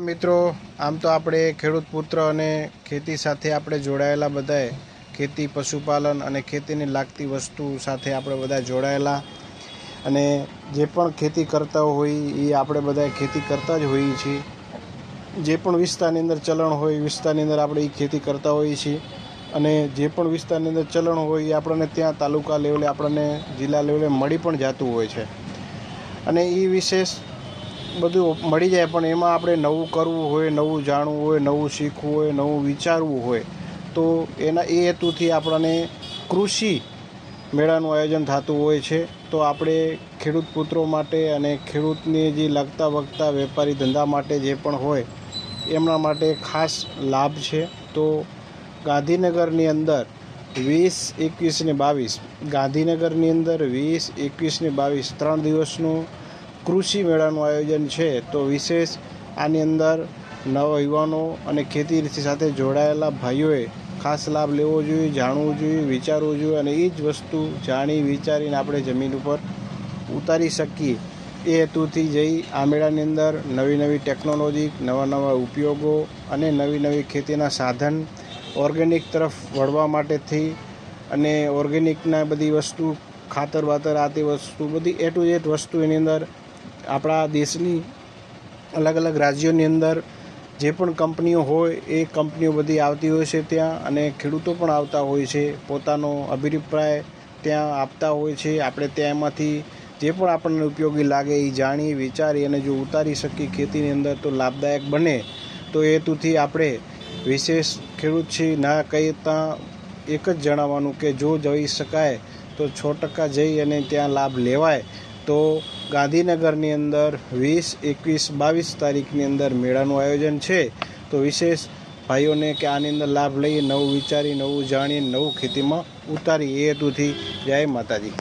મિત્રો, આમ તો આપણે ખેડૂત પુત્ર અને ખેતી સાથે આપણે જોડાયેલા બધાએ, ખેતી, પશુપાલન અને ખેતીને લાગતી વસ્તુ સાથે આપણે બધા જોડાયેલા. અને જે પણ ખેતી કરતા હોય એ આપણે બધા ખેતી કરતા જ હોઈએ છીએ. જે પણ વિસ્તારની અંદર ચલણ હોય વિસ્તારની અંદર આપણે એ ખેતી કરતા હોઈએ છીએ. અને જે પણ વિસ્તારની અંદર ચલણ હોય એ આપણને ત્યાં તાલુકા લેવલે, આપણને જિલ્લા લેવલે મળી પણ જતું હોય છે. અને એ વિશેષ બધું મળી જાય, પણ એમાં આપણે નવું કરવું હોય, નવું જાણવું હોય, નવું શીખવું હોય, નવું વિચારવું હોય, તો એના એ હેતુથી આપણને કૃષિ મેળાનું આયોજન થતું હોય છે. તો આપણે ખેડૂત પુત્રો માટે અને ખેડૂતને જે લગતા વગતા વેપારી ધંધા માટે જે પણ હોય, એમના માટે ખાસ લાભ છે. તો ગાંધીનગરની અંદર વીસ, એકવીસ ને બાવીસ, ગાંધીનગરની અંદર વીસ, એકવીસ ને બાવીસ, ત્રણ દિવસનું કૃષિ મેળાનું આયોજન છે, તો વિશેષ આની અંદર નવયુવાનો અને ખેતી સાથે જોડાયેલા ભાઈઓએ ખાસ લાભ લેવો જોઈએ, જાણવું જોઈએ, વિચારવું જોઈએ અને એ જ વસ્તુ જાણી વિચારીને આપણે જમીન ઉપર ઉતારી શકીએ. એ હેતુથી જઈ આ મેળાની અંદર નવી નવી ટેકનોલોજી, નવા નવા ઉપયોગો અને નવી નવી ખેતીના સાધન ઓર્ગેનિક તરફ વળવા માટેથી અને ઓર્ગેનિકના બધી વસ્તુ ખાતર વાતર આ તે વસ્તુ, બધી એ ટુ ઝેડ વસ્તુ એની અંદર આપણા દેશની અલગ અલગ રાજ્યોની અંદર જે પણ કંપનીઓ હોય, એ કંપનીઓ બધી આવતી હોય છે ત્યાં અને ખેડૂતો પણ આવતા હોય છે. પોતાનો અભિપ્રાય ત્યાં આપતા હોય છે. આપણે ત્યાં એમાંથી જે પણ આપણને ઉપયોગી લાગે એ જાણી, વિચારી અને જો ઉતારી શકીએ ખેતીની અંદર તો લાભદાયક બને. તો હેતુથી આપણે વિશેષ ખેડૂત છે, ના કહેતા એક જ જણાવવાનું કે જો જઈ શકાય તો છ ટકા જઈ અને ત્યાં લાભ લેવાય. તો ગાંધીનગરની અંદર વીસ, એકવીસ, બાવીસ તારીખની અંદર મેળાનું આયોજન છે. તો વિશેષ ભાઈઓને કે આની અંદર લાભ લઈ, નવું વિચારી, નવું જાણી, નવું ખેતીમાં ઉતારી, એ હેતુથી જય માતાજી.